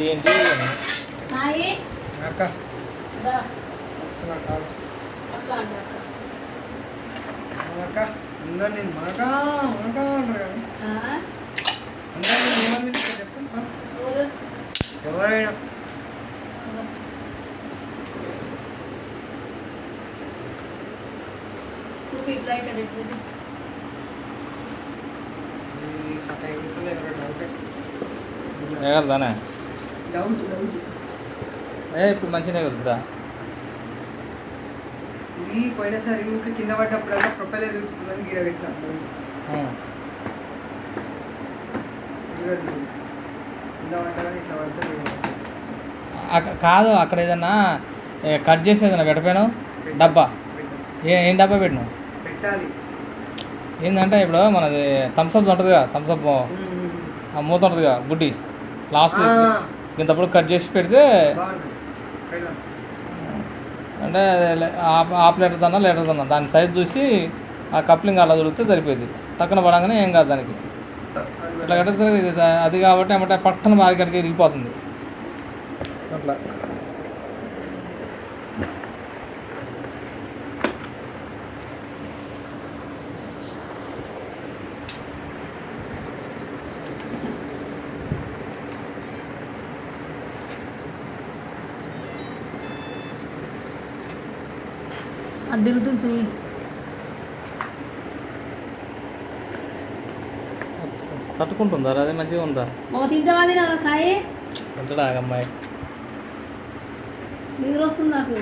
ఏంటి? అక్క. వస్తున్నా కాదు అక్క అందరు నేను మనకా మనకా అంటారు కానీ డౌట్ డౌట్ ఏ. ఇప్పుడు మంచిగా ఎగురుతుందా ఇది పోయినసారి ఊరికి కింద పడ్డప్పుడల్లా ప్రొపెల్ ఎదుగుతుందని గీడ పెట్టిన. కింద అక్కడ ఏదన్నా కట్ చేసి ఏదన్నా పెట్టపోయాను డబ్బా. ఏ ఏం డబ్బా పెట్టినావు? పెట్టాలి ఏంటంటే ఇప్పుడు మనది థమ్స్అప్ ఉంటుంది కదా థమ్స్అప్ ఆ మూత ఉంటుంది కదా బుడ్డి. లాస్ట్. ఇంతప్పుడు కట్ చేసి పెడితే అంటే హాఫ్ లీటర్ దన్నా లీటర్ దన్నా దాని సైజ్ చూసి ఆ కప్లింగ్ అలా దొరికితే సరిపోయింది పక్కన పడగానే ఏం కాదు దానికి. కడతారు ఇట్లా కట్టేసరికి ఇది అది కాబట్టి ఏమంటే పట్టణ మార్కెట్కి వెళ్ళిపోతుంది. అట్లా. అది తిరుగుతుంది తట్టుకుంటుందా? అది మంచిగా ఉందా? తింటావా తినా సాయి? తింటడా అమ్మాయి నీరు వస్తుంది నాకు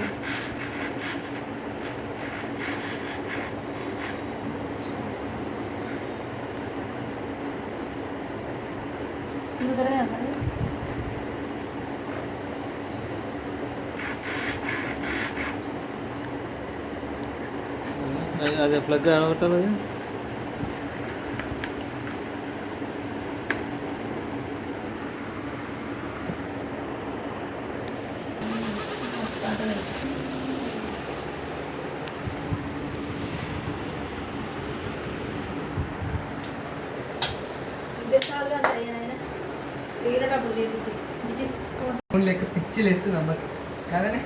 అది- ప్లగ్ అడగట్లేదు లెక్క పిచ్చి లేస్తుంది అమ్మకి కాదనే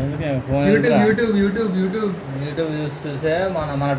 ఎందుకే phone YouTube YouTube YouTube YouTube YouTube చూసి చూసే మన మన